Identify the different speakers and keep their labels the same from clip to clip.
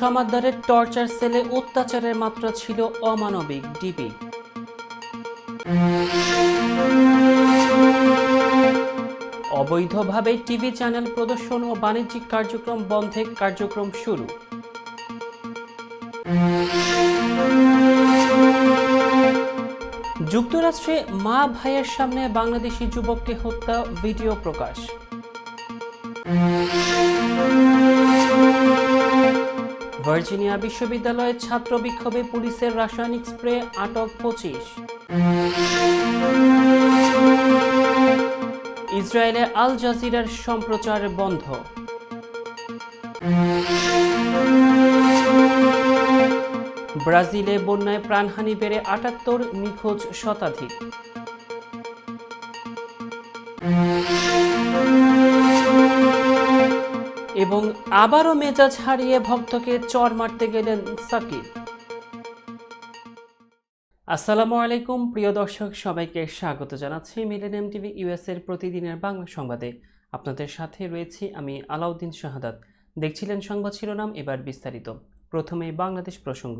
Speaker 1: সমাদ্দারের torture সেলে অত্যাচারের মাত্রা ছিল অমানবিক ডিবি অবৈধভাবে টিভি চ্যানেল প্রদর্শন ও বাণিজ্যিক কার্যক্রম বন্ধে কার্যক্রম শুরু। যুক্তরাষ্ট্রে মা ভাইয়ের সামনে বাংলাদেশি যুবককে হত্যা, ভিডিও প্রকাশ। ভার্জিনিয়া বিশ্ববিদ্যালয়ে ছাত্র বিক্ষোভে পুলিশের রাসায়নিক স্প্রে আটক পঁচিশ। ইসরায়েলে আল জাজিরার সম্প্রচার বন্ধ। ব্রাজিলে বন্যায় প্রাণহানি বেড়ে আটাত্তর নিখোঁজ শতাধিক। এবং আবারও মেজাজ হারিয়ে ভক্তকে চর মারতে গেলেন সাকিব। আসসালামু আলাইকুম, প্রিয় দর্শক, সবাইকে স্বাগত জানাচ্ছি মিলেনিয়াম টিভি ইউএস এর প্রতিদিনের বাংলা সংবাদে। আপনাদের সাথে রয়েছি আমি আলাউদ্দিন শাহাদাত। দেখছিলেন সংবাদ শিরোনাম, এবার বিস্তারিত। প্রথমে বাংলাদেশ প্রসঙ্গ।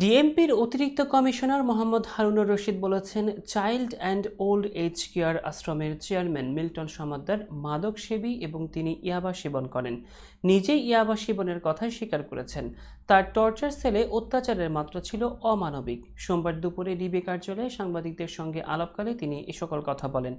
Speaker 1: ডিএমপির অতিরিক্ত কমিশনার মোহাম্মদ হারুনুর রশিদ বলেছেন, child and old age care আশ্রমের চেয়ারম্যান মিল্টন সমাদ্দার মাদক সেবী এবং তিনি ইয়াবা সেবন করেন। নিজেই ইয়াবা সেবনের কথা স্বীকার করেছেন। তার টর্চার সেলে অত্যাচারের মাত্রা ছিল অমানবিক। সোমবার দুপুরে ডিবি কার্যালয়ে সাংবাদিকদের সঙ্গে আলাপকালে তিনি এ সকল কথা বলেন।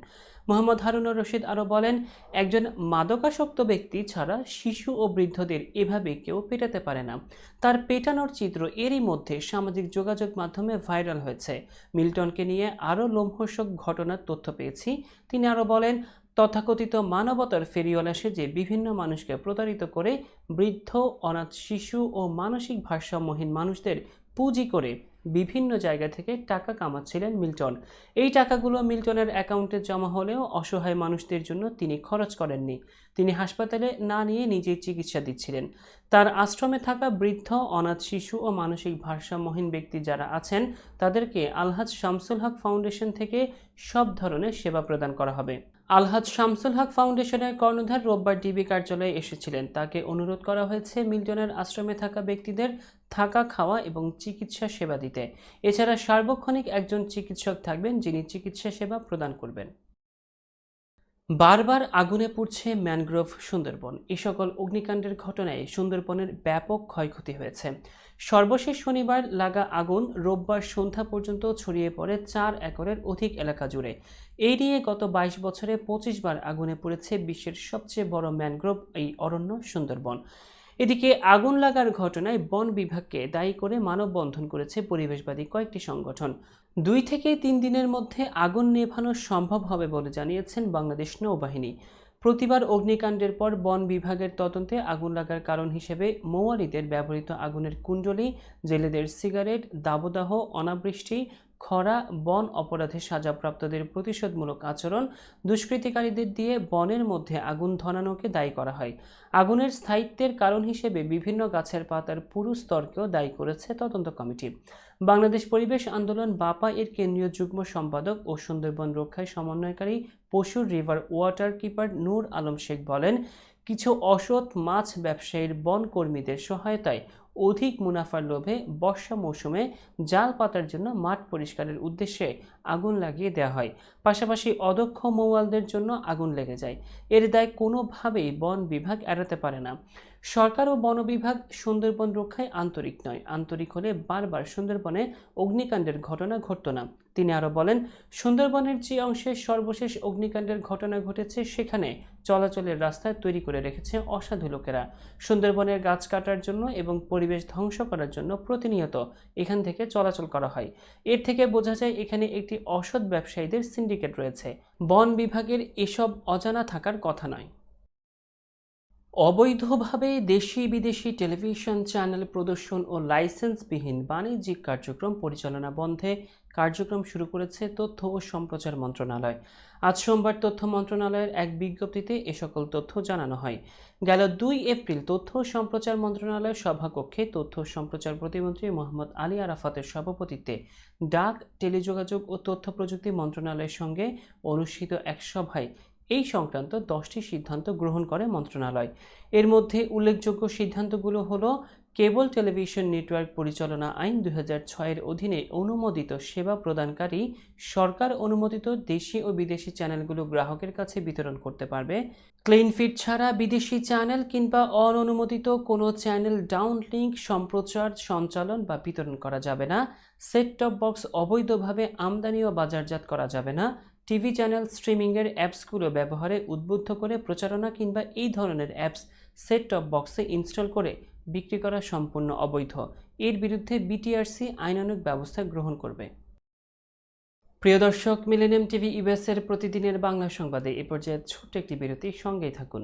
Speaker 1: মোহাম্মদ হারুনুর রশিদ আরও বলেন, একজন মাদকাসক্ত ব্যক্তি ছাড়া শিশু ও বৃদ্ধদের এভাবে কেউ পেটাতে পারে না। তার পেটানোর চিত্র এরই মধ্যে সামাজিক যোগাযোগ মাধ্যমে ভাইরাল হয়েছে। মিল্টনকে নিয়ে আরও লোমহর্ষক ঘটনার তথ্য পেয়েছি। তিনি আরও বলেন তথাকথিত মানবতার ফেরিওয়ালা সেজে বিভিন্ন মানুষকে প্রতারিত করে বৃদ্ধ, অনাথ শিশু ও মানসিক ভারসাম্যহীন মানুষদের পুঁজি করে বিভিন্ন জায়গা থেকে টাকা কামাচ্ছিলেন মিল্টন। এই টাকাগুলো মিল্টনের অ্যাকাউন্টে জমা হলেও অসহায় মানুষদের জন্য তিনি খরচ করেননি। তিনি হাসপাতালে না নিয়ে নিজেই চিকিৎসা দিচ্ছিলেন। তার আশ্রমে থাকা বৃদ্ধ, অনাথ শিশু ও মানসিক ভারসাম্যহীন ব্যক্তি যারা আছেন, তাদেরকে আলহাজ শামসুল হক ফাউন্ডেশন থেকে সব ধরনের সেবা প্রদান করা হবে। আলহাজ শামসুল হক ফাউন্ডেশনের কর্ণধার রোববার ডিবি কার্যালয়ে এসেছিলেন। তাকে অনুরোধ করা হয়েছে মিল্টনের আশ্রমে থাকা ব্যক্তিদের থাকা, খাওয়া এবং চিকিৎসা সেবা দিতে। এছাড়া সার্বক্ষণিক একজন চিকিৎসক থাকবেন যিনি চিকিৎসা সেবা প্রদান করবেন। বারবার আগুনে পুড়ছে ম্যানগ্রোভ সুন্দরবন। এই সকল অগ্নিকাণ্ডের ঘটনায় সুন্দরবনের ব্যাপক ক্ষয়ক্ষতি হয়েছে। সর্বশেষ শনিবার লাগা আগুন রোববার সন্ধ্যা পর্যন্ত ছড়িয়ে পড়ে চার একরের অধিক এলাকা জুড়ে। এই নিয়ে গত বাইশ বছরে পঁচিশ বার আগুনে পড়েছে বিশ্বের সবচেয়ে বড় ম্যানগ্রোভ এই অরণ্য সুন্দরবন। এদিকে আগুন লাগার ঘটনায় বন বিভাগকে দায়ী করে মানববন্ধন করেছে পরিবেশবাদী কয়েকটি সংগঠন। দুই থেকে তিন দিনের মধ্যে আগুন নেভানো সম্ভব হবে বলে জানিয়েছেন বাংলাদেশ নৌবাহিনী। প্রতিবার অগ্নিকাণ্ডের পর বন বিভাগের তদন্তে আগুন লাগার কারণ হিসেবে মৌয়ারিদের ব্যবহৃত আগুনের কুণ্ডলী, জেলেদের সিগারেট, দাবদাহ, অনাবৃষ্টি খরা, বন অপরাধে সাজাপ্রাপ্তদের প্রতিশোধমূলক আচরণ দুষ্কৃতিকারীদের দিয়ে বনের মধ্যে আগুন ধরানোকে দায়ী করা হয়। আগুনের স্থায়িত্বের কারণ হিসেবে বিভিন্ন গাছের পাতার পুরু স্তরকেও দায়ী করেছে তদন্ত কমিটি। বাংলাদেশ পরিবেশ আন্দোলন বাপা এর কেন্দ্রীয় যুগ্ম সম্পাদক ও সুন্দরবন রক্ষায় সমন্বয়কারী Pasur river water keeper Nur Alam Sheikh বলেন, কিছু অসৎ মাছ ব্যবসায়ীর বন কর্মীদের সহায়তায় অধিক মুনাফার লোভে বর্ষা মৌসুমে জাল পাতার জন্য মাঠ পরিষ্কারের উদ্দেশ্যে আগুন লাগিয়ে দেওয়া হয়। পাশাপাশি অদক্ষ মৌয়ালদের জন্য আগুন লেগে যায়। এর দায় কোনোভাবেই বন বিভাগ এড়াতে পারে না। সরকার ও বন বিভাগ সুন্দরবন রক্ষায় আন্তরিক নয়। আন্তরিক হলে বারবার সুন্দরবনে অগ্নিকাণ্ডের ঘটনা ঘটত না। তিনি আরও বলেন, সুন্দরবনের যে অংশে সর্বশেষ অগ্নিকাণ্ডের ঘটনা ঘটেছে, সেখানে চলাচলের রাস্তায় তৈরি করে রেখেছে অসাধু লোকেরা। সুন্দরবনের গাছ কাটার জন্য এবং পরিবেশ ধ্বংস করার জন্য প্রতিনিয়ত এখান থেকে চলাচল করা হয়। এর থেকে বোঝা যায়, এখানে একটি অসৎ ব্যবসায়ীদের সিন্ডিকেট রয়েছে। বন বিভাগের এসব অজানা থাকার কথা নয়। অবৈধভাবে দেশি বিদেশি টেলিভিশন চ্যানেল প্রদর্শন ও লাইসেন্সবিহীন বাণিজ্যিক কার্যক্রম পরিচালনা বন্ধে কার্যক্রম শুরু করেছে তথ্য ও সম্প্রচার মন্ত্রণালয়। আজ সোমবার তথ্য মন্ত্রণালয়ের এক বিজ্ঞপ্তিতে এ সকল তথ্য জানানো হয়। গেল দুই এপ্রিল তথ্য সম্প্রচার মন্ত্রণালয়ের সভাকক্ষে তথ্য সম্প্রচার প্রতিমন্ত্রী মোহাম্মদ আলী আরাফাতের সভাপতিত্বে ডাক, টেলিযোগাযোগ ও তথ্য প্রযুক্তি মন্ত্রণালয়ের সঙ্গে অনুষ্ঠিত এক সভায় এই সংক্রান্ত দশটি সিদ্ধান্ত গ্রহণ করে মন্ত্রণালয়। এর মধ্যে উল্লেখযোগ্য সিদ্ধান্তগুলো হলো, কেবল টেলিভিশন নেটওয়ার্ক পরিচালনা আইন দুই এর অধীনে অনুমোদিত সেবা প্রদানকারী সরকার অনুমোদিত দেশি ও বিদেশি চ্যানেলগুলো গ্রাহকের কাছে বিতরণ করতে পারবে। ক্লিন ছাড়া বিদেশি চ্যানেল কিংবা অননুমোদিত কোনো চ্যানেল ডাউন লিঙ্ক সম্প্রচার, সঞ্চালন বা বিতরণ করা যাবে না। সেট টপ বক্স অবৈধভাবে আমদানি ও বাজারজাত করা যাবে না। টিভি চ্যানেল স্ট্রিমিংয়ের অ্যাপসগুলো ব্যবহারে উদ্বুদ্ধ করে প্রচারণা কিংবা এই ধরনের অ্যাপস সেট টপ বক্সে ইনস্টল করে বিক্রি করা সম্পূর্ণ অবৈধ। এর বিরুদ্ধে বিটিআরসি আইনানুক ব্যবস্থা গ্রহণ করবে। প্রিয় দর্শক মিলেনিয়াম টিভি ইউএস এর প্রতিদিনের বাংলা সংবাদে এ পর্যায়ে ছোট্ট একটি বিরতি সঙ্গেই থাকুন।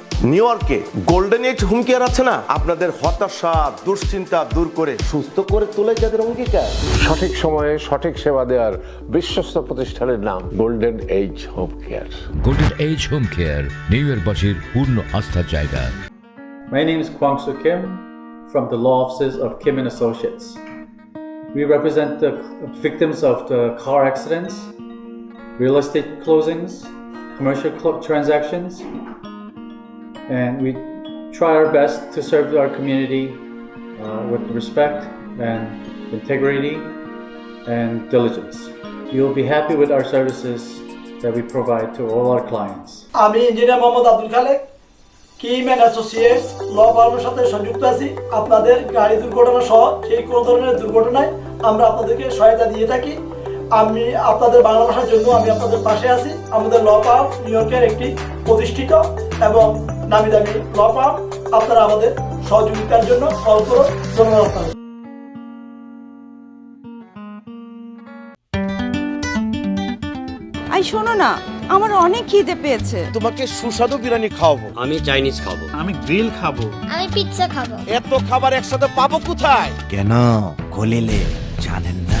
Speaker 2: নিউ ইয়র্কে গোল্ডেন এজ হুমকি আর আছে না? আপনাদের হতাশা দুশ্চিন্তা দূর করে সুস্থ করে তোলে যাদের অঙ্গীকার।
Speaker 3: সঠিক সময়ে সঠিক সেবা দেওয়ার বিশ্বস্ত প্রতিষ্ঠানের নাম golden age home care
Speaker 4: golden age home care New York বাসীর পূর্ণ আস্থার জায়গা।
Speaker 5: My name is Kwang Su Kim from the law offices of Kim and associates we represent the victims of the car accidents real estate closings commercial transactions and we try our best to serve our community uh, with respect and integrity and diligence. You'll be happy with our services that we provide to all our clients.
Speaker 6: আমি engineer Mohammad Abdul Khalek Kim and associates law ফার্মের সাথে সংযুক্ত আছি আপনাদের গাড়ি দুর্ঘটনা সহ সেই কোনো ধরনের দুর্ঘটনায় আমরা আপনাদেরকে সহায়তা দিয়ে থাকি আমি আপনাদের বাংলা ভাষার জন্য আমি আপনাদের পাশে আছি। আমাদের ল ফার্ম নিউ ইয়র্কের একটি প্রতিষ্ঠিত এবং নামি দামি ল ফার্ম আপনারা আমাদের সহযোগিতার জন্য কল করুন। ধন্যবাদ আপনাদের।
Speaker 7: আই শোনো না আমার অনেক খিদে পেয়েছে।
Speaker 2: তোমাকে সুস্বাদু বিরিয়ানি খাওয়াবো।
Speaker 8: আমি চাইনিজ খাব।
Speaker 9: আমি গ্রিল খাব।
Speaker 7: আমি পিৎজা খাব।
Speaker 2: এত খাবার একসাথে পাবো কোথায়?
Speaker 8: কেন? খলিলে জানেন না?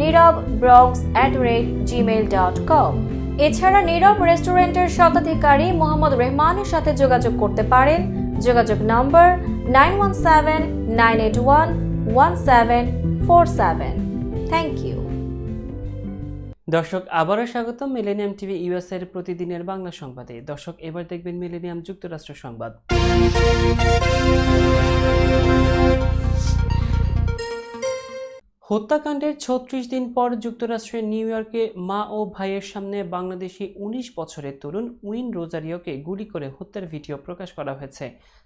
Speaker 9: Nirab Bronx at rate Gmail dot com এছাড়া নীরব রেস্টুরেন্টের স্বত্বাধিকারী মোহাম্মদ রেহমানের সাথে যোগাযোগ করতে পারেন। যোগাযোগ নম্বর nine one seven nine eight one one seven four seven thank you
Speaker 1: দর্শক, আবারও স্বাগত মিলেনিয়াম টিভি ইউএস এর প্রতিদিনের বাংলা সংবাদে। দর্শক, এবার দেখবেন মিলেনিয়াম যুক্তরাষ্ট্র সংবাদ। হত্যাকাণ্ডের ছত্রিশ দিন পর যুক্তরাষ্ট্রের নিউ ইয়র্কে মা ও ভাইয়ের সামনে বাংলাদেশি উনিশ বছরের তরুণ উইন রোজারিওকে গুলি করে হত্যার ভিডিও প্রকাশ করা হয়েছে।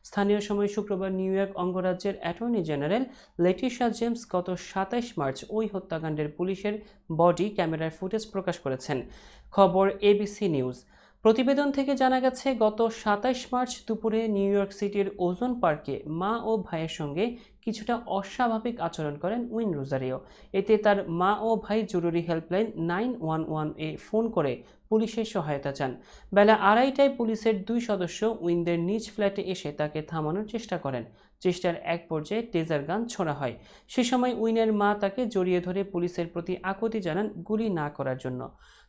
Speaker 1: স্থানীয় সময় শুক্রবার নিউ ইয়র্ক অঙ্গরাজ্যের অ্যাটর্নি জেনারেল লেটিশা জেমস গত সাতাইশ মার্চ ওই হত্যাকাণ্ডের পুলিশের বডি ক্যামেরার ফুটেজ প্রকাশ করেছেন। খবর এবিসি নিউজ। প্রতিবেদন থেকে জানা গেছে, গত সাতাইশ মার্চ দুপুরে নিউ ইয়র্ক সিটির ওজন পার্কে মা ও ভাইয়ের সঙ্গে কিছুটা অস্বাভাবিক আচরণ করেন উইন রোজারিও। এতে তার মা ও ভাই জরুরি হেল্পলাইন নাইন ওয়ান ওয়ান এ ফোন করে পুলিশের সহায়তা চান। বেলা আড়াইটায় পুলিশের দুই সদস্য উইনদের নিজ ফ্ল্যাটে এসে তাকে থামানোর চেষ্টা করেন। চেষ্টার এক পর্যায়ে টেজার গান ছোড়া হয়। সে সময় উইনের মা তাকে জড়িয়ে ধরে পুলিশের প্রতি আকুতি জানান গুলি না করার জন্য।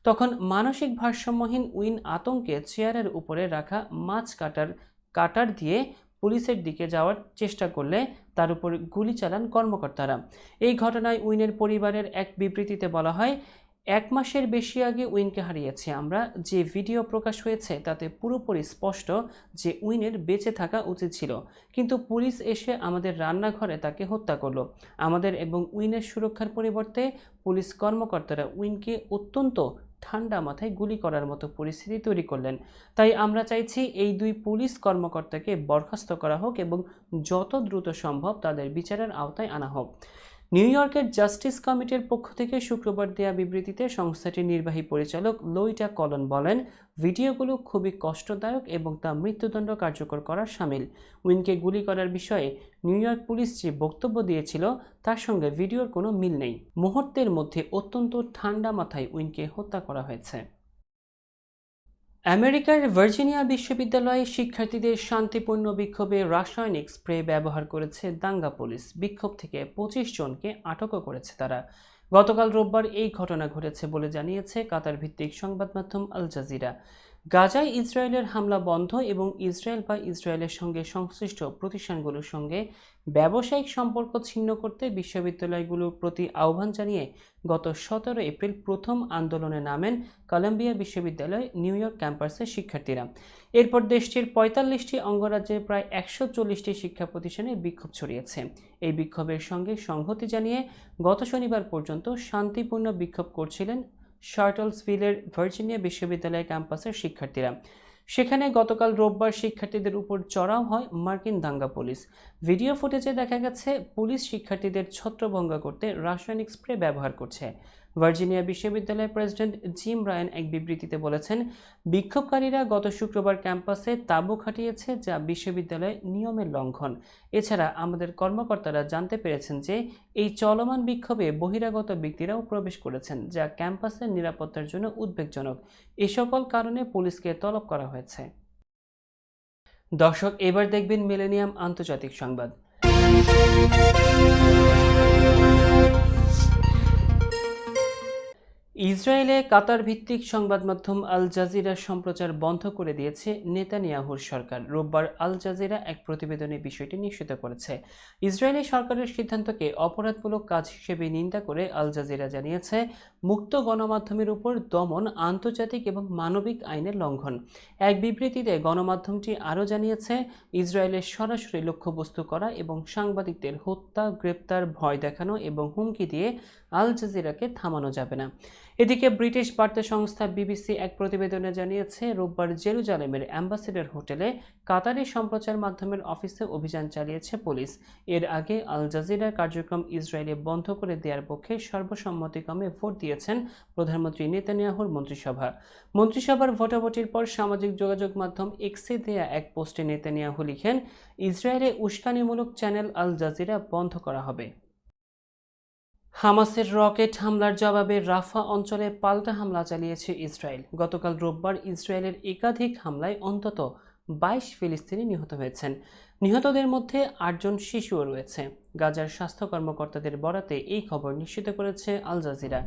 Speaker 1: তখন মানসিক ভারসাম্যহীন উইন আতঙ্কে চেয়ারের উপরে রাখা মাছ কাটার কাটার দিয়ে পুলিশের দিকে যাওয়ার চেষ্টা করলে তার উপর গুলি চালান কর্মকর্তারা। এই ঘটনায় উইনের পরিবারের এক বিবৃতিতে বলা হয়, এক মাসের বেশি আগে উইনকে হারিয়েছি আমরা। যে ভিডিও প্রকাশ হয়েছে তাতে পুরোপুরি স্পষ্ট যে উইনের বেঁচে থাকা উচিত ছিল। কিন্তু পুলিশ এসে আমাদের রান্নাঘরে তাকে হত্যা করল। আমাদের এবং উইনের সুরক্ষার পরিবর্তে পুলিশ কর্মকর্তারা উইনকে অত্যন্ত ঠান্ডা মাথায় গুলি করার মতো পরিস্থিতি তৈরি করলেন। তাই আমরা চাইছি এই দুই পুলিশ কর্মকর্তাকে বরখাস্ত করা হোক এবং যত দ্রুত সম্ভব তাদের বিচারের আওতায় আনা হোক। নিউ ইয়র্কের জাস্টিস কমিটির পক্ষ থেকে শুক্রবার দেয়া বিবৃতিতে সংস্থাটির নির্বাহী পরিচালক লোইটা কলন বলেন, ভিডিওগুলো খুবই কষ্টদায়ক এবং তা মৃত্যুদণ্ড কার্যকর করার সামিল। উইনকে গুলি করার বিষয়ে নিউ ইয়র্ক পুলিশ যে বক্তব্য দিয়েছিল, তার সঙ্গে ভিডিওর কোনো মিল নেই। মুহূর্তের মধ্যে অত্যন্ত ঠান্ডা মাথায় উইনকে হত্যা করা হয়েছে। আমেরিকার ভার্জিনিয়া বিশ্ববিদ্যালয়ে শিক্ষার্থীদের শান্তিপূর্ণ বিক্ষোভে রাসায়নিক স্প্রে ব্যবহার করেছে দাঙ্গা পুলিশ। বিক্ষোভ থেকে পঁচিশ জনকে আটকও করেছে তারা। গতকাল রোববার এই ঘটনা ঘটেছে বলে জানিয়েছে কাতার ভিত্তিক সংবাদ মাধ্যম আল জাজিরা। গাজায় ইসরায়েলের হামলা বন্ধ এবং ইসরায়েল বা ইসরায়েলের সঙ্গে সংশ্লিষ্ট প্রতিষ্ঠানগুলোর সঙ্গে ব্যবসায়িক সম্পর্ক ছিন্ন করতে বিশ্ববিদ্যালয়গুলোর প্রতি আহ্বান জানিয়ে গত সতেরো এপ্রিল প্রথম আন্দোলনে নামেন কলম্বিয়া বিশ্ববিদ্যালয়, নিউ ইয়র্ক ক্যাম্পাসের শিক্ষার্থীরা। এরপর দেশটির পঁয়তাল্লিশটি অঙ্গরাজ্যের প্রায় একশো চল্লিশটি শিক্ষা প্রতিষ্ঠানে বিক্ষোভ ছড়িয়েছে। এই বিক্ষোভের সঙ্গে সংহতি জানিয়ে গত শনিবার পর্যন্ত শান্তিপূর্ণ বিক্ষোভ করছিলেন শার্টলসভিলের ভার্জিনিয়া বিশ্ববিদ্যালয় ক্যাম্পাসের শিক্ষার্থীরা। সেখানে গতকাল রোববার শিক্ষার্থীদের উপর চড়াও হয় মার্কিন দাঙ্গা পুলিশ। ভিডিও ফুটেজে দেখা গেছে, পুলিশ শিক্ষার্থীদের ছত্রভঙ্গ করতে রাসায়নিক স্প্রে ব্যবহার করছে। ভার্জিনিয়া বিশ্ববিদ্যালয়ের প্রেসিডেন্ট জিম রায়ান এক বিবৃতিতে বলেছেন, বিক্ষোভকারীরা গত শুক্রবার ক্যাম্পাসে তাঁবু খাটিয়েছে যা বিশ্ববিদ্যালয়ের নিয়মের লঙ্ঘন। এছাড়া আমাদের কর্মকর্তারা জানতে পেরেছেন যে এই চলমান বিক্ষোভে বহিরাগত ব্যক্তিরাও প্রবেশ করেছেন, যা ক্যাম্পাসের নিরাপত্তার জন্য উদ্বেগজনক। এ সকল কারণে পুলিশকে তলব করা হয়েছে। দর্শক, এবার দেখবেন মিলেনিয়াম আন্তর্জাতিক সংবাদ। ইসরায়েলে কাতার ভিত্তিক সংবাদ মাধ্যম আল জাজিরা সম্প্রচার বন্ধ করে দিয়েছে নেতানিয়াহুর সরকার। রোববার আল জাজিরা এক প্রতিবেদনে বিষয়টি নিশ্চিত করেছে। ইসরায়েলি সরকারের সিদ্ধান্তকে অপরাধমূলক কাজ হিসেবে নিন্দা করে আল জাজিরা জানিয়েছে, মুক্ত গণমাধ্যমের উপর দমন আন্তর্জাতিক এবং মানবিক আইনের লঙ্ঘন। এক বিবৃতিতে গণমাধ্যমটি আরও জানিয়েছে, ইসরায়েলের সরাসরি লক্ষ্যবস্তু করা এবং সাংবাদিকদের হত্যা, গ্রেপ্তার, ভয় দেখানো এবং হুমকি দিয়ে আল জাজিরাকে থামানো যাবে না। এদিকে ব্রিটিশ বার্তা সংস্থা বিবিসি এক প্রতিবেদনে জানিয়েছে, রোববার জেরুজালেমের অ্যাম্বাসেডর হোটেলে কাতারি সম্প্রচার মাধ্যমের অফিসে অভিযান চালিয়েছে পুলিশ। এর আগে আল জাজিরার কার্যক্রম ইসরায়েলে বন্ধ করে দেওয়ার পক্ষে সর্বসম্মতিক্রমে ভোট দিয়েছেন প্রধানমন্ত্রী নেতানিয়াহুর মন্ত্রিসভা। মন্ত্রিসভার ভোটাভুটির পর সামাজিক যোগাযোগ মাধ্যম এক্সে দেয়া এক পোস্টে নেতানিয়াহু লিখেন, ইসরায়েলে উস্কানিমূলক চ্যানেল আল জাজিরা বন্ধ করা হবে। হামাসের রকেট হামলার জবাবে রাফা অঞ্চলে পাল্টা হামলা চালিয়েছে ইসরায়েল। গতকাল রোববার ইসরায়েলের একাধিক হামলায় অন্তত বাইশ ফিলিস্তিনি নিহত হয়েছেন। নিহতদের মধ্যে আটজন শিশুও রয়েছে। গাজার স্বাস্থ্য কর্মকর্তাদের বরাতে এই খবর নিশ্চিত করেছে আল জাজিরা।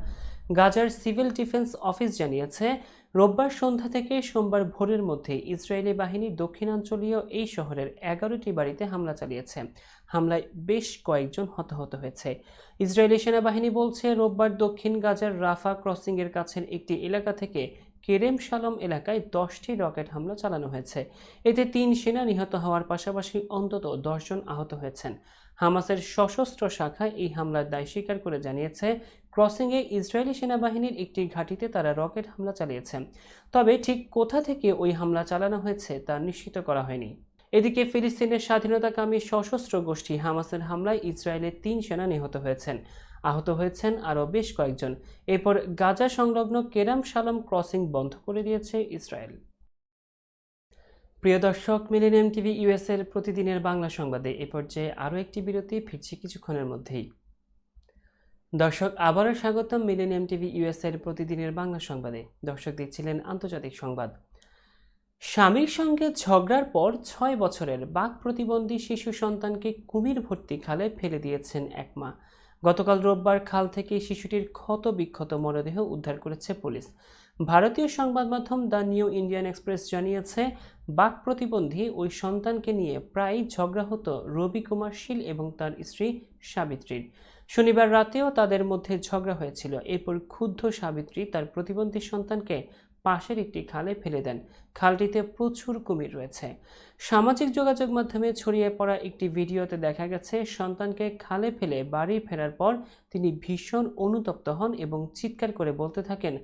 Speaker 1: গাজার সিভিল ডিফেন্স অফিস জানিয়েছে, রোববার সন্ধ্যা থেকে সোমবার ভোরের মধ্যে ইসরায়েলি বাহিনী দক্ষিণাঞ্চলীয় এই শহরের এগারোটি বাড়িতে হামলা চালিয়েছে। হামলায় বেশ কয়েকজন হতাহত হয়েছে। ইসরায়েলি সেনাবাহিনী বলছে, রোববার দক্ষিণ গাজার রাফা ক্রসিংয়ের কাছের একটি এলাকা থেকে কেরেম শালম এলাকায় দশটি রকেট হামলা চালানো হয়েছে। এতে তিন সেনা নিহত হওয়ার পাশাপাশি অন্তত দশজন আহত হয়েছেন। হামাসের সশস্ত্র শাখায় এই হামলার দায় স্বীকার করে জানিয়েছে, ক্রসিংয়ে ইসরায়েলি সেনাবাহিনীর একটি ঘাঁটিতে তারা রকেট হামলা চালিয়েছে। তবে ঠিক কোথা থেকে ওই হামলা চালানো হয়েছে তা নিশ্চিত করা হয়নি। এদিকে ফিলিস্তিনের স্বাধীনতাকামী সশস্ত্র গোষ্ঠী হামাসের হামলায় ইসরায়েলের তিন সেনা নিহত হয়েছেন। আহত হয়েছেন আরও বেশ কয়েকজন। এরপর গাজা সংলগ্ন কেরাম শালম ক্রসিং বন্ধ করে দিয়েছে ইসরায়েল। প্রিয় দর্শক, মিলেনিয়াম টিভি ইউএসের প্রতিদিনের বাংলা সংবাদে এ পর্যায়ে আরও একটি বিরতি, ফিরছে কিছুক্ষণের মধ্যেই। দর্শক, আবারও স্বাগতম মিলেনিয়াম টিভি ইউএসের প্রতিদিনের বাংলা সংবাদে। দর্শক দিচ্ছিলেন আন্তর্জাতিক সংবাদ। স্বামীর সঙ্গে ঝগড়ার পর ছয় বছরের বাক প্রতিবন্ধী শিশু সন্তানকে কুমির ভর্তি খালে ফেলে দিয়েছেন এক মা। গতকাল রোববার খাল থেকে শিশুটির ক্ষত বিক্ষত মরদেহ উদ্ধার করেছে পুলিশ। ভারতীয় সংবাদ মাধ্যম দ্য নিউ ইন্ডিয়ান এক্সপ্রেস জানিয়েছে, বাক প্রতিবন্ধী ওই সন্তানকে নিয়ে প্রায় ঝগড়া হতো রবি কুমার শীল এবং তার স্ত্রী সাবিত্রীর। শনিবার রাতেও তাদের মধ্যে ঝগড়া হয়েছিল। এরপর ক্ষুব্ধ সাবিত্রী তার প্রতিবন্ধী সন্তানকে পাশের একটি খালে ফেলে দেন। খালটিতে প্রচুর কুমির রয়েছে। সামাজিক যোগাযোগ মাধ্যমে ছড়িয়ে পড়া একটি ভিডিওতে দেখা গেছে, সন্তানকে খালে ফেলে বাড়ি ফেরার পর তিনি ভীষণ অনুতপ্ত হন এবং চিৎকার করে বলতে থাকেন,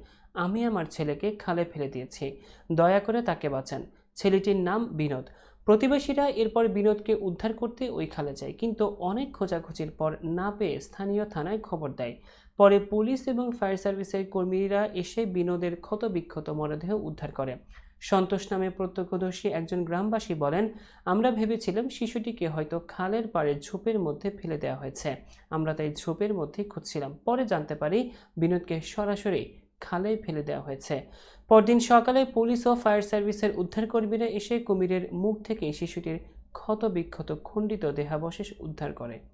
Speaker 1: আমি আমার ছেলেকে খালে ফেলে দিয়েছি, দয়া করে তাকে বাঁচান। ছেলেটির নাম বিনোদ। প্রতিবেশীরা এরপর বিনোদকে উদ্ধার করতে ওই খালে যায়, কিন্তু অনেক খোঁজাখুঁজির পর না পেয়ে স্থানীয় থানায় খবর দেয়। পরে পুলিশ এবং ফায়ার সার্ভিসের কর্মীরা এসে বিনোদের ক্ষতবিক্ষত মরদেহ উদ্ধার করে। সন্তোষ নামে প্রত্যক্ষদর্শী একজন গ্রামবাসী বলেন, আমরা ভেবেছিলাম শিশুটিকে হয়তো খালের পাড়ে ঝোপের মধ্যে ফেলে দেওয়া হয়েছে। আমরা তাই ঝোপের মধ্যে খুঁজছিলাম। পরে জানতে পারি বিনোদকে সরাসরি খালে ফেলে দেওয়া হয়েছে। পরদিন সকালে পুলিশ ও ফায়ার সার্ভিসের উদ্ধারকর্মীরা এসে কুমিরের মুখ থেকে শিশুটির ক্ষত বিক্ষত খণ্ডিত দেহাবশেষ উদ্ধার করে।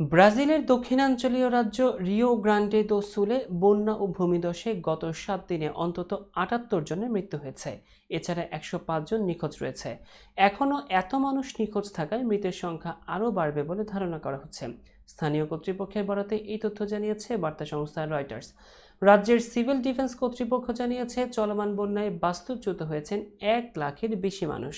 Speaker 1: ব্রাজিলের দক্ষিণাঞ্চলীয় রাজ্য রিও গ্রান্ডে দো সুলে বন্যা ও ভূমিদশে গত সাত দিনে অন্তত আটাত্তর জনের মৃত্যু হয়েছে। এছাড়া একশো জন নিখোঁজ রয়েছে। এখনও এত মানুষ নিখোঁজ থাকায় মৃতের সংখ্যা আরও বাড়বে বলে ধারণা করা হচ্ছে। স্থানীয় কর্তৃপক্ষের বরাতে এই তথ্য জানিয়েছে বার্তা সংস্থা রয়টার্স। রাজ্যের সিভিল ডিফেন্স কর্তৃপক্ষ জানিয়েছে, চলমান বন্যায় বাস্তুচ্যুত হয়েছেন এক লাখের বেশি মানুষ।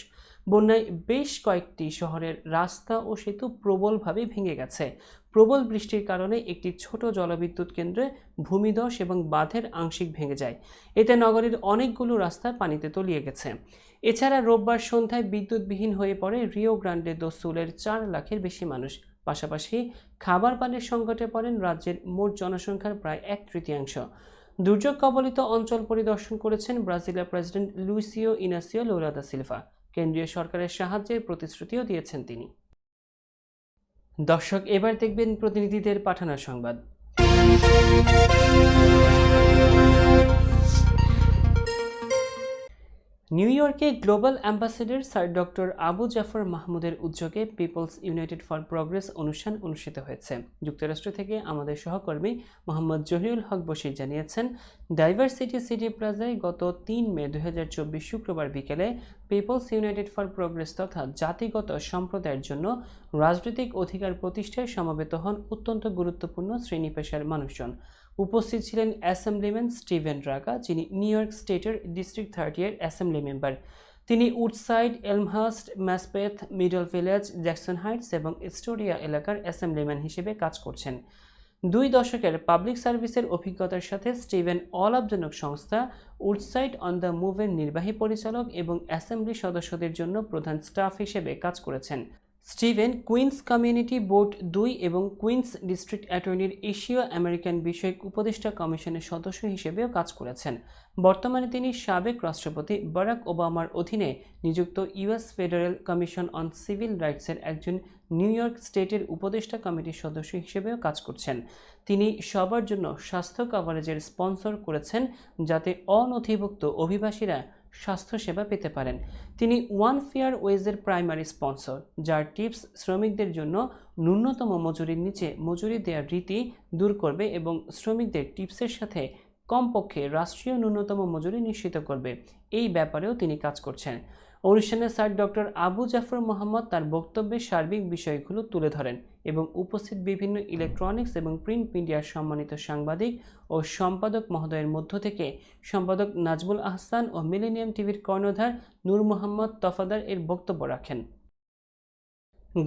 Speaker 1: বন্যায় বেশ কয়েকটি শহরের রাস্তা ও সেতু প্রবলভাবে ভেঙে গেছে। প্রবল বৃষ্টির কারণে একটি ছোট জলবিদ্যুৎ কেন্দ্রে ভূমিধস এবং বাঁধের আংশিক ভেঙে যায়। এতে নগরীর অনেকগুলো রাস্তা পানিতে তলিয়ে গেছে। এছাড়া রোববার সন্ধ্যায় বিদ্যুৎবিহীন হয়ে পড়ে রিও গ্রান্ডে দো সুলের চার লাখের বেশি মানুষ। পাশাপাশি খাবার পানির সংকটে পড়েন রাজ্যের মোট জনসংখ্যার প্রায় এক তৃতীয়াংশ। দুর্যোগ কবলিত অঞ্চল পরিদর্শন করেছেন ব্রাজিলের president Luiz Inacio Lula da Silva. কেন্দ্রীয় সরকারের সাহায্যের প্রতিশ্রুতিও দিয়েছেন তিনি। দর্শক, এবার দেখবেন প্রতিনিধিদের পাঠানো সংবাদ। নিউ ইয়র্কে global ambassador sir doctor Abu Jafar মাহমুদের উদ্যোগে পিপলস ইউনাইটেড ফর প্রগ্রেস অনুষ্ঠান অনুষ্ঠিত হয়েছে। যুক্তরাষ্ট্র থেকে আমাদের সহকর্মী মোহাম্মদ জহিরুল হক বশির জানিয়েছেন, ডাইভার্সিটি সিটি প্লাজায় গত তিন মে দু হাজার চব্বিশ শুক্রবার বিকেলে পিপলস ইউনাইটেড ফর প্রগ্রেস তথা জাতিগত সম্প্রদায়ের জন্য রাজনৈতিক অধিকার প্রতিষ্ঠায় সমবেত হন অত্যন্ত গুরুত্বপূর্ণ শ্রেণি পেশার মানুষজন। উপস্থিত ছিলেন অ্যাসেম্বলিম্যান স্টিভেন রাগা, যিনি নিউ ইয়র্ক স্টেটের ডিস্ট্রিক্ট থার্টিয়ার অ্যাসেম্বলি মেম্বার। তিনি Woodside, Elmhurst, Maspeth, Middle Village, Jackson Heights এবং স্টোরিয়া এলাকার অ্যাসেম্বলিম্যান হিসেবে কাজ করছেন। দুই দশকের পাবলিক সার্ভিসের অভিজ্ঞতার সাথে স্টিভেন অলাভজনক সংস্থা উডসাইড অন দ্য মুভের নির্বাহী পরিচালক এবং অ্যাসেম্বলি সদস্যদের জন্য প্রধান স্টাফ হিসেবে কাজ করেছেন। স্টিভেন, কুইন্স কমিউনিটি বোর্ড দুই এবং কুইন্স ডিস্ট্রিক্ট অ্যাটর্নির এশীয় আমেরিকান বিষয়ক উপদেষ্টা কমিশনের সদস্য হিসেবেও কাজ করেছেন। বর্তমানে তিনি সাবেক রাষ্ট্রপতি বারাক ওবামার অধীনে নিযুক্ত US federal commission on civil রাইটসের একজন নিউ ইয়র্ক স্টেটের উপদেষ্টা কমিটির সদস্য হিসেবেও কাজ করছেন। তিনি সবার জন্য স্বাস্থ্য কভারেজের স্পন্সর করেছেন যাতে অনথিভুক্ত অভিবাসীরা স্বাস্থ্যসেবা পেতে পারেন। তিনি ওয়ান ফেয়ার ওয়েজের প্রাইমারি স্পন্সর, যার টিপস শ্রমিকদের জন্য ন্যূনতম মজুরির নিচে মজুরি দেওয়ার রীতি দূর করবে এবং শ্রমিকদের টিপসের সাথে কমপক্ষে রাষ্ট্রীয় ন্যূনতম মজুরি নিশ্চিত করবে। এই ব্যাপারেও তিনি কাজ করছেন। অনুষ্ঠানে স্যার ডক্টর আবু জাফর মোহাম্মদ তার বক্তব্যে সার্বিক বিষয়গুলো তুলে ধরেন এবং উপস্থিত বিভিন্ন ইলেকট্রনিক্স এবং প্রিন্ট মিডিয়ার সম্মানিত সাংবাদিক ও সম্পাদক মহোদয়ের মধ্য থেকে সম্পাদক নাজমুল আহসান ও মিলেনিয়াম টিভির কর্ণধার নূর মোহাম্মদ তফাদার এর বক্তব্য রাখেন।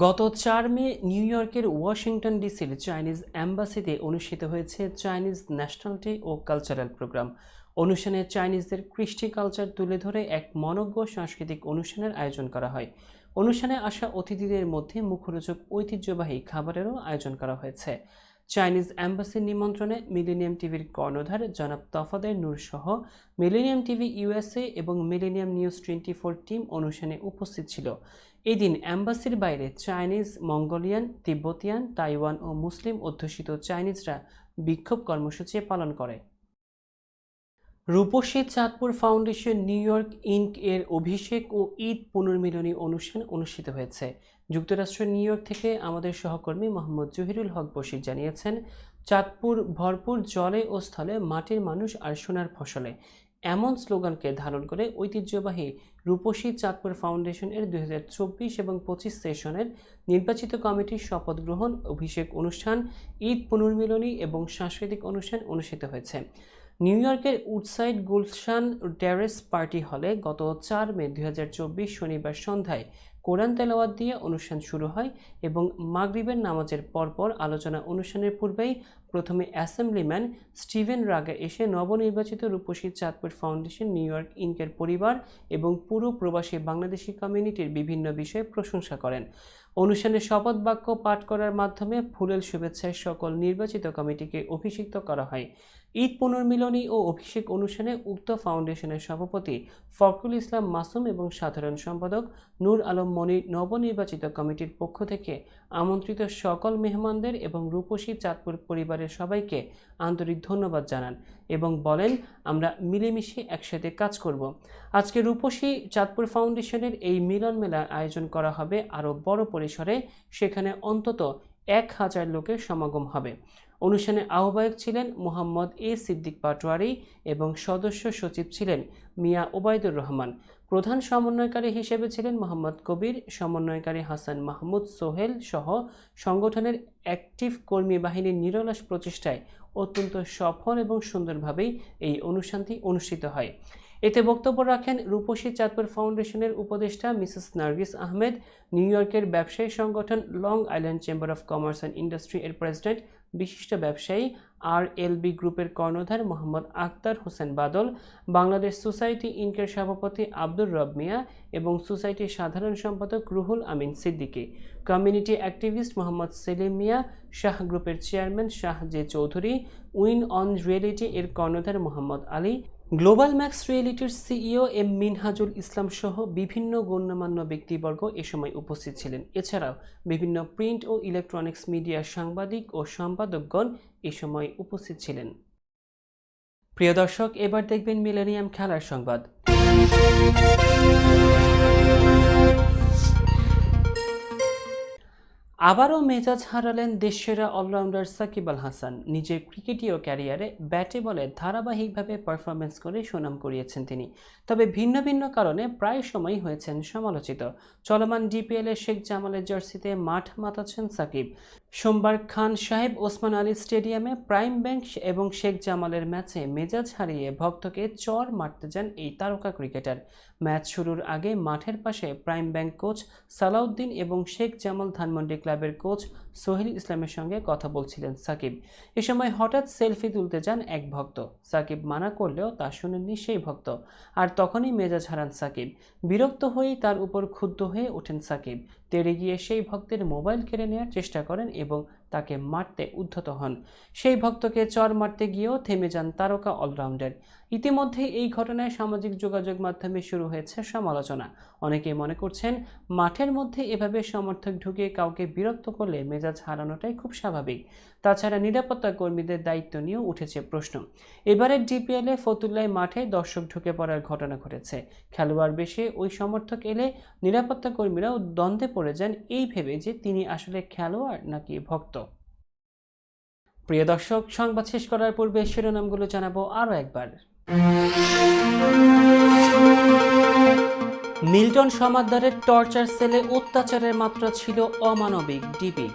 Speaker 1: গত চার মে নিউ ইয়র্কের ওয়াশিংটন ডিসির চাইনিজ অ্যাম্বাসিতে অনুষ্ঠিত হয়েছে চাইনিজ ন্যাশনাল ডে ও কালচারাল প্রোগ্রাম। অনুষ্ঠানে চাইনিজদের কৃষ্টি কালচার তুলে ধরে এক মনজ্ঞ সাংস্কৃতিক অনুষ্ঠানের আয়োজন করা হয়। অনুষ্ঠানে আসা অতিথিদের মধ্যে মুখরোচক ঐতিহ্যবাহী খাবারেরও আয়োজন করা হয়েছে। চাইনিজ অ্যাম্বাসির নিমন্ত্রণে মিলেনিয়াম টিভির কর্ণধার জনাব তফাদের নূর সহ মিলেনিয়াম টিভি ইউএসএ এবং Millennium News twenty four team অনুষ্ঠানে উপস্থিত ছিল। এদিন অ্যাম্বাসির বাইরে চাইনিজ, মঙ্গোলিয়ান, তিব্বতিয়ান, তাইওয়ান ও মুসলিম অধ্যুষিত চাইনিজরা বিক্ষোভ কর্মসূচি পালন করে। Rupshi Chandpur foundation New York Inc এর অভিষেক ও ঈদ পুনর্মিলনী অনুষ্ঠান অনুষ্ঠিত হয়েছে। যুক্তরাষ্ট্র, নিউ ইয়র্ক থেকে আমাদের সহকর্মী মোহাম্মদ জহিরুল হক বশির জানিয়েছেন, চাঁদপুর ভরপুর জলে ও স্থলে মাটির মানুষ আর সোনার ফসলে। এমন স্লোগানকে ধারণ করে ঐতিহ্যবাহী রূপসী চাঁদপুর ফাউন্ডেশন এর দু হাজার চব্বিশ এবং পঁচিশ সেশনের নির্বাচিত কমিটির শপথ গ্রহণ, অভিষেক অনুষ্ঠান, ঈদ পুনর্মিলনী এবং সাংস্কৃতিক অনুষ্ঠান অনুষ্ঠিত হয়েছে। নিউ ইয়র্কের উডসাইড গুলশান টেরেস পার্টি হলে গত চার মে দুই হাজার চব্বিশ শনিবার সন্ধ্যায় কোরআন তেলাওয়াত দিয়ে অনুষ্ঠান শুরু হয় এবং মাগরিবের নামাজের পরপর আলোচনা অনুষ্ঠানের পূর্বেই প্রথমে অ্যাসেম্বলিম্যান স্টিভেন রাগা এসে নবনির্বাচিত Rupshi Chandpur foundation, New York ইনকের পরিবার এবং পুরো প্রবাসী বাংলাদেশি কমিউনিটির বিভিন্ন বিষয়ে প্রশংসা করেন। অনুষ্ঠানে শপথ বাক্য পাঠ করার মাধ্যমে ফুলেল শুভেচ্ছায় সকল নির্বাচিত কমিটিকে অভিষিক্ত করা হয়। ঈদ পুনর্মিলনী ও অভিষেক অনুষ্ঠানে উক্ত ফাউন্ডেশনের সভাপতি ফখরুল ইসলাম মাসুম এবং সাধারণ সম্পাদক নূর আলম মনির নবনির্বাচিত কমিটির পক্ষ থেকে আমন্ত্রিত সকল মেহমানদের এবং রূপসী চাঁদপুর পরিবারের সবাইকে আন্তরিক ধন্যবাদ জানান এবং বলেন, আমরা মিলেমিশে একসাথে কাজ করব। আজকে রূপসী চাঁদপুর ফাউন্ডেশনের এই মিলন মেলার আয়োজন করা হবে আরও বড় পরিসরে। সেখানে অন্তত এক হাজার লোকের সমাগম হবে। অনুষ্ঠানে আহ্বায়ক ছিলেন মোহাম্মদ এ সিদ্দিক পাটোয়ারি এবং সদস্য সচিব ছিলেন মিয়া ওবায়দুর রহমান। প্রধান সমন্বয়কারী হিসেবে ছিলেন মোহাম্মদ কবির, সমন্বয়কারী হাসান মাহমুদ সোহেল সহ সংগঠনের অ্যাক্টিভ কর্মী বাহিনীর নিরলস প্রচেষ্টায় অত্যন্ত সফল এবং সুন্দরভাবেই এই অনুষ্ঠানটি অনুষ্ঠিত হয়। এতে বক্তব্য রাখেন রূপসী চাঁদপুর ফাউন্ডেশনের উপদেষ্টা মিসেস নার্গিস আহমেদ, নিউ ইয়র্কের ব্যবসায়ী সংগঠন Long Island chamber of commerce and industry এর প্রেসিডেন্ট, বিশিষ্ট ব্যবসায়ী আর এল বি গ্রুপের কর্ণধার মোহাম্মদ আক্তার হোসেন বাদল, বাংলাদেশ সোসাইটি ইনকের সভাপতি আব্দুর রব মিয়া এবং সোসাইটির সাধারণ সম্পাদক রুহুল আমিন সিদ্দিকী। কমিউনিটি অ্যাক্টিভিস্ট মোহাম্মদ সেলিম মিয়া, শাহ গ্রুপের chairman Shah J Chowdhury, win on realty এর কর্ণধার মোহাম্মদ আলী গ্লোবাল ম্যাক্স রিয়েলিটির সিইও এম মিনহাজুল ইসলাম সহ বিভিন্ন গণ্যমান্য ব্যক্তিবর্গ এ সময় উপস্থিত ছিলেন। এছাড়াও বিভিন্ন প্রিন্ট ও ইলেকট্রনিক্স মিডিয়ার সাংবাদিক ও সম্পাদকগণ এ সময় উপস্থিত ছিলেন। প্রিয় দর্শক, এবার দেখবেন মিলেনিয়াম খেলার সংবাদ। আবারও মেজাজ হারালেন দেশসেরা অলরাউন্ডার সাকিব আল হাসান। নিজের ক্রিকেটীয় ক্যারিয়ারে ব্যাটে বলে ধারাবাহিকভাবে পারফরমেন্স করে সুনাম করিয়েছেন তিনি। তবে ভিন্ন ভিন্ন কারণে প্রায় সময়ই হয়েছেন সমালোচিত। চলমান ডিপিএলে শেখ জামালের জার্সিতে মাঠ মাতাচ্ছেন সাকিব। সোমবার খান সাহেব ওসমান আলী স্টেডিয়ামে প্রাইম ব্যাংক এবং শেখ জামালের ম্যাচে মেজাজ হারিয়ে ভক্তকে চর মারতে যান এই তারকা ক্রিকেটার। ম্যাচ শুরুর আগে মাঠের পাশে প্রাইম ব্যাংক কোচ সালাউদ্দিন এবং শেখ জামাল ধানমন্ডি ক্লাবের কোচ সোহেল ইসলামের সঙ্গে কথা বলছিলেন সাকিব। এ সময় হঠাৎ সেলফি তুলতে যান এক ভক্ত। সাকিব মানা করলেও তা শুনেননি সেই ভক্ত। আর তখনই মেজাজ হারান সাকিব। বিরক্ত হয়েই তার উপর ক্ষুব্ধ হয়ে ওঠেন সাকিব। তেড়ে গিয়ে সেই ভক্তের মোবাইল কেড়ে নেওয়ার চেষ্টা করেন এবং তাকে মারতে উদ্ধত হন। সেই ভক্তকে চর মারতে গিয়েও থেমে যান তারকা অলরাউন্ডার। ইতিমধ্যে এই ঘটনায় সামাজিক যোগাযোগ মাধ্যমে শুরু হয়েছে সমালোচনা। অনেকেই মনে করছেন, মাঠের মধ্যে এভাবে সমর্থক ঢুকে কাউকে বিরক্ত করলে মেজাজ হারানোটাই খুব স্বাভাবিক। তাছাড়া নিরাপত্তা কর্মীদের দায়িত্ব নিয়েও উঠেছে প্রশ্ন। এবারের ডিপিএলে ফতুল্লায় মাঠে দর্শক ঢুকে পড়ার ঘটনা ঘটেছে। খেলোয়াড় বেশে ওই সমর্থক এলে নিরাপত্তা কর্মীরাও দ্বন্দ্বে পড়ে যান এই ভেবে যে তিনি আসলে খেলোয়াড় নাকি ভক্ত। প্রিয় দর্শক, সংবাদ শেষ করার পূর্বে শিরোনামগুলো জানাব আরও একবার। মিল্টন সমাদ্দারের টর্চার সেলে অত্যাচারের মাত্রা ছিল অমানবিক ডিবি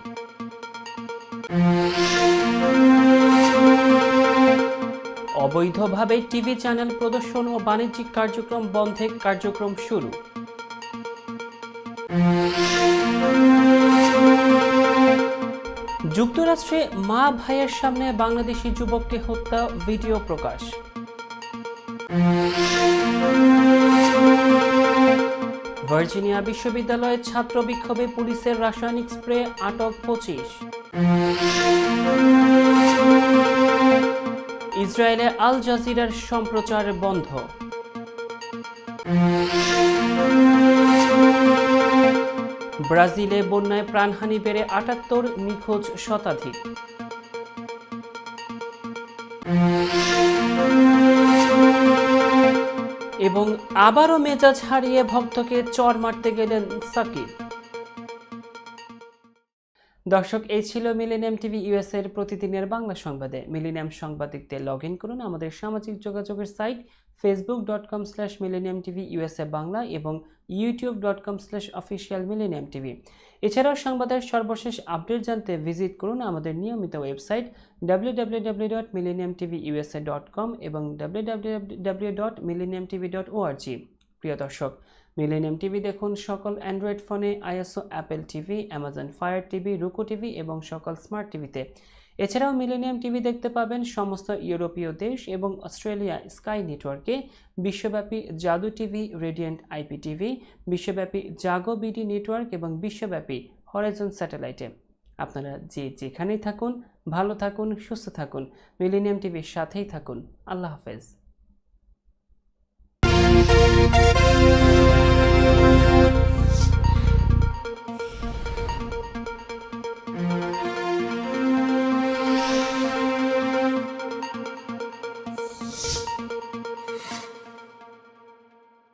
Speaker 1: অবৈধভাবে টিভি চ্যানেল প্রদর্শন ও বাণিজ্যিক কার্যক্রম বন্ধে কার্যক্রম শুরু। যুক্তরাষ্ট্রে মা ভাইয়ের সামনে বাংলাদেশি যুবককে হত্যা, ভিডিও প্রকাশ। ভার্জিনিয়া বিশ্ববিদ্যালয়ে ছাত্র বিক্ষোভে পুলিশের রাসায়নিক স্প্রে আটক পঁচিশ। ইসরায়েলে আল জাজিরার সম্প্রচার বন্ধ। ব্রাজিলে বন্যায় প্রাণহানি বেড়ে আটাত্তর নিখোঁজ শতাধিক। এবং আবারও মেজাজ হারিয়ে ভক্তকে চর মারতে গেলেন সাকিব। দর্শক, এই ছিল মিলেনিয়াম টিভি ইউএস এর প্রতিদিনের বাংলা সংবাদে। মিলেনিয়াম সংবাদ দেখতে লগ ইন করুন আমাদের সামাজিক যোগাযোগের site Facebook dot com slash millennium TV USA Bangla এবং YouTube dot com slash official millennium TV এছাড়াও সংবাদের সর্বশেষ আপডেট জানতে ভিজিট করুন আমাদের নিয়মিত website W dot millennium TV dot com এবং W dot millennium TV dot প্রিয় দর্শক মিলেনিয়াম টিভি দেখুন সকল অ্যান্ড্রয়েড ফোনে iOS Apple TV Amazon fire TV Roku TV এবং সকল স্মার্ট টিভিতে এছাড়াও মিলেনিয়াম টিভি দেখতে পাবেন সমস্ত ইউরোপীয় দেশ এবং অস্ট্রেলিয়া স্কাই নেটওয়ার্কে, বিশ্বব্যাপী জাদু টিভি, রেডিয়েন্ট আইপি টিভি, বিশ্বব্যাপী জাগো বিডি নেটওয়ার্ক এবং বিশ্বব্যাপী হরাইজন স্যাটেলাইটে। আপনারা যে যেখানেই থাকুন, ভালো থাকুন, সুস্থ থাকুন, মিলেনিয়াম টিভির সাথেই থাকুন। আল্লাহ হাফেজ।